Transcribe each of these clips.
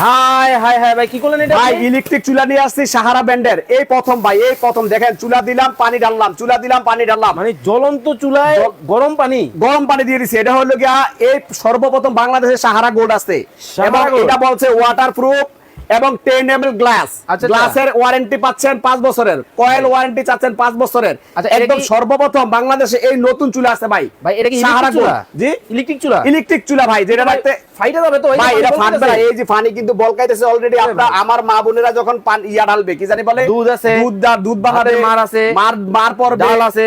High high high ভাই কি করলেন এটা ভাই ইলেকট্রিক চুলা নিয়ে আসছি সাহারা ব্যান্ডের। এই প্রথম ভাই এই প্রথম দেখেন চুলা দিলাম পানি ঢাললাম চুলা দিলাম পানি ঢাললাম। মানে জ্বলন্ত চুলায় গরম পানি? গরম পানি দিয়ে দিছি এটা হলো গিয়া এই সর্বপ্রথম বাংলাদেশের সাহারা গোল্ড আছে। এবং এটা বলছে ওয়াটার প্রুফ এবং টেন এম এল গ্লাস আচ্ছা, আচ্ছা। গ্লাসের ওয়ারেন্টি পাচ্ছেন পাঁচ বছরের। কয়েল ওয়ারেন্টি চাচ্ছেন পাঁচ বছরের। আচ্ছা, একদম সর্বপ্রথম বাংলাদেশে এই নতুন চুলা আছে ভাই। ভাই এটা কি সাহারা চুলা? জি? ইলেকট্রিক চুলা? ইলেকট্রিক চুলা ভাই যেটা রাখতে ফাইটা যাবে তো ভাই এটা। ফাটবে না এই যে পানি কিন্তু বলকাইতেছে অলরেডি আপনার আমার মা বোনেরা যখন পান ইয়া ঢালবে কি জানি বলে? দুধ আছে, দুধ দা- দুধ বানাবে মার আছে, মার মার পর ডাল আছে।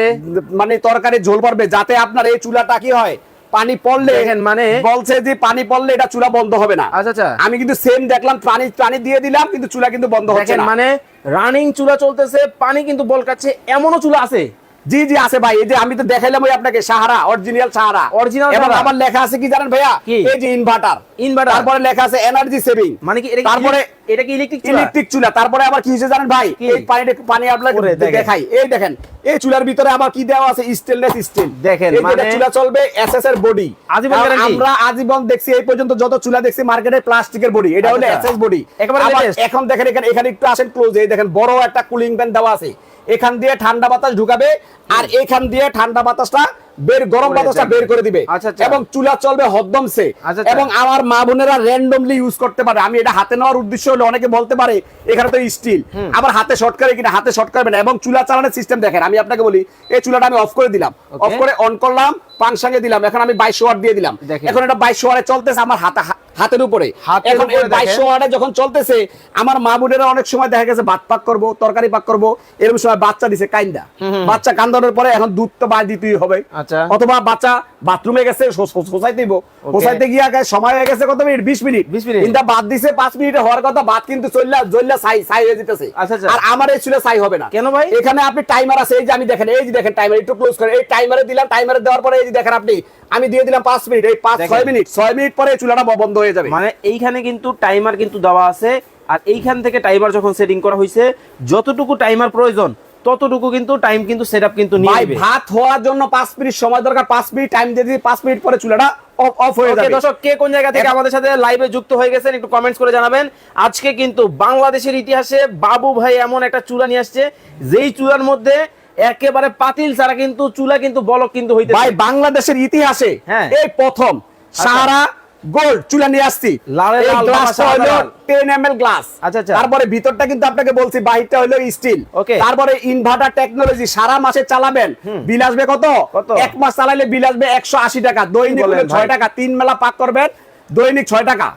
মানে তরকারি ঝোল পড়বে যাতে আপনার এই চুলাটা কি হয় পানি পড়লে মানে- বলছে যে পানি পড়লে এটা চুলা বন্ধ হবে না। আচ্ছা আচ্ছা। আমি কিন্তু সেম দেখলাম পানি পানি দিয়ে দিলাম কিন্তু চুলা কিন্তু বন্ধ হচ্ছে না। মানে রানিং চুলা চলতেছে পানি কিন্তু বলকাচ্ছে এমনও চুলা আছে। জি জি আছে ভাই এই যে আমি তো দেখাইলাম ওই আপনাকে সাহারা অরিজিনাল সাহারা। অরিজিনাল আবার আমার লেখা আছে কি জানেন ভাইয়া? এই যে ইনভার্টার Inverter? তারপরে লেখা আছে এনার্জি সেভিং মানে কি তারপরে এটা কি ইলেকট্রিক চুলা? ইলেকট্রিক চুলা। তারপরে আবার কি হয়েছে জানেন ভাই? এই পানিটা পানি আপনাকে দেখাই। এই দেখেন এই চুলার ভিতরে আবার কি দেওয়া আছে? স্টেনলেস স্টিল দেখেন, মানে- চুলা চলবে এসএস এর বডি আজীবন guarantee? আমরা আজীবন দেখছি এই পর্যন্ত যত চুলা দেখছি মার্কেটে প্লাস্টিকের বডি এটা হলো আচ্ছা। এসএস বডি একেবারে এখন দেখেন এখানে এখানে একটু আসেন ক্লোজ এই দেখেন বড় একটা কুলিং ফ্যান দেওয়া আছে। এখান দিয়ে ঠান্ডা বাতাস ঢুকাবে আর এখান দিয়ে ঠান্ডা বাতাসটা বের গরম বাতাসটা বের করে দিবে। আচ্ছা, আচ্ছা। এবং চুলা চলবে হদ্দমসে। আচ্ছা, আচ্ছা। এবং আমার মা বোনেরা র্যান্ডমলি ইউজ করতে পারে। আমি এটা হাতে নেওয়ার উদ্দেশ্য হলো অনেকে বলতে পারে এখানে তো স্টিল আবার হাতে শর্ট করে কিনা হাতে শর্ট করবে না। এবং চুলা চালানোর সিস্টেম দেখেন আমি আপনাকে বলি এই চুলাটা আমি অফ করে দিলাম। অফ করে অন করলাম পাংশাঙ্গে দিলাম। এখন আমি বাইশ ওয়াট দিয়ে দিলাম। এখন এটা বাইশ ওয়ারে চলতেছে আমার হাতে হাতের উপরে। এখন উপরে বাইশ দেখেন। ওয়াটে যখন চলতেছে আমার মা বোনেরা অনেক সময় দেখা গেছে ভাত পাক করব তরকারি পাক করব এরকম সময় বাচ্চা দিছে কাইন্দা। বাচ্চা কান্দানোর পরে এখন দুধ তো বাদ দিতেই হবে। আচ্ছা। অথবা বাচ্চা বাথরুমে গেছে হোসাইতে দিব হোসাইতে গিয়ে সময় হয়ে গেছে কত মিনিট? বিশ মিনিট। 20 মিনিট। কিন্তু বাদ দিছে পাঁচ মিনিটে হওয়ার কথা বাদ কিন্তু চললা জল্লা সাই সাই হয়ে যেতেছে। আচ্ছা, আচ্ছা। আর আমার এই চুলে সাই হবে না। কেন ভাই? এখানে আপনি টাইমার আছে এই যে আমি দেখেন এই যে দেখেন টাইমার একটু ক্লোজ করে এই টাইমারে দিলাম টাইমারে দেওয়ার পরে এই যে দেখেন আপনি আমি দিয়ে দিলাম পাঁচ মিনিট। এই পাঁচ ছয় মিনিট ছয় মিনিট পরে চুলাটা বন্ধ হয়ে যাবে। মানে এইখানে কিন্তু টাইমার কিন্তু দেওয়া আছে। আর এইখান থেকে টাইমার যখন সেটিং করা হয়েছে যতটুকু টাইমার প্রয়োজন ততটুকু কিন্তু টাইম কিন্তু সেটআপ কিন্তু নিয়ে নেবে। ভাত হওয়ার জন্য পাঁচ মিনিট সময় দরকার। পাঁচ মিনিট টাইম দিয়ে দিই পাঁচ মিনিট পরে চুলাটা অফ হয়ে যাবে। দর্শক কে কোন জায়গা থেকে আমাদের সাথে লাইভে যুক্ত হয়ে গেছেন একটু কমেন্টস করে জানাবেন। আজকে কিন্তু বাংলাদেশের ইতিহাসে বাবু ভাই এমন একটা চুলা নিয়ে আসছে যেই চুলার মধ্যে একেবারে পাতিল ছাড়া কিন্তু চুলা কিন্তু বলক কিন্তু হইতে ভাই বাংলাদেশের ইতিহাসে হ্যাঁ। এই প্রথম সাহারা গোল্ড চুলা নিয়ে আসছি। লালে এই লাল, গ্লাসটা বাবা, হলো লাল। 10 ml গ্লাস আচ্ছা, আচ্ছা। তারপরে ভিতরটা কিন্তু আপনাকে বলছি বাহিরটা হলো স্টিল তারপরে ইনভার্টার টেকনোলজি সারা মাসে চালাবেন। বিল আসবে কত? এক মাস চালাইলে বিল আসবে 180 টাকা। দৈনিক বলেন হলে 6 ভাই? টাকা। তিন মেলা পাক করবেন। দৈনিক 6 টাকা।